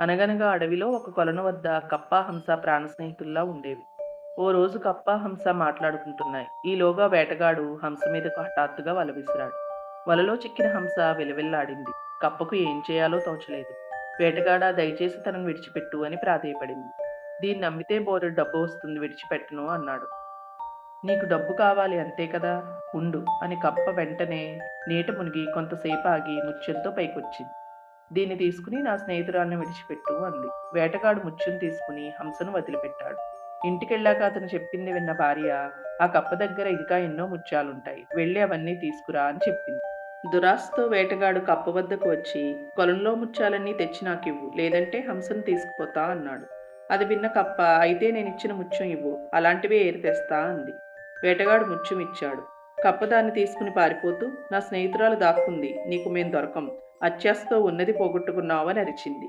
అనగనగా అడవిలో ఒక కొలను వద్ద కప్ప హంస ప్రాణ స్నేహితుల్లా ఉండేవి. ఓ రోజు కప్ప హంస మాట్లాడుకుంటున్నాయి. ఈలోగా వేటగాడు హంస మీదకు హఠాత్తుగా వల విసిరాడు. వలలో చిక్కిన హంస విలవిల్లాడింది. కప్పకు ఏం చేయాలో తోచలేదు. వేటగాడ దయచేసి తనను విడిచిపెట్టు అని ప్రాధేయపడింది. దీన్ని నమ్మితే బోరు డబ్బు వస్తుంది విడిచిపెట్టను అన్నాడు. నీకు డబ్బు కావాలి అంతే కదా? ఉండు అని కప్ప వెంటనే నీట మునిగి కొంతసేపు ఆగి ముచ్చెంతో పైకొచ్చింది. దీన్ని తీసుకుని నా స్నేహితురాలను విడిచిపెట్టు అంది. వేటగాడు ముచ్చును తీసుకుని హంసను వదిలిపెట్టాడు. ఇంటికెళ్ళాక అతను చెప్పింది విన్న భార్య ఆ కప్ప దగ్గర ఇంకా ఎన్నో ముత్యాలుంటాయి. వెళ్ళి అవన్నీ తీసుకురా అని చెప్పింది. దురాస్తో వేటగాడు కప్ప వద్దకు వచ్చి కొలంలో ముత్యాలన్నీ తెచ్చి నాకివ్వు లేదంటే హంసను తీసుకుపోతా అన్నాడు. అది విన్న కప్ప అయితే నేను ఇచ్చిన ముత్యం ఇవ్వు అలాంటివే ఏరి తెస్తా అంది. వేటగాడు ముత్యం ఇచ్చాడు కప్పదాన్ని తీసుకుని పారిపోతూ నా స్నేహితురాలు దాక్కుంది నీకు మేం దొరకం అత్యాసతో ఉన్నది పోగొట్టుకున్నావని అరిచింది.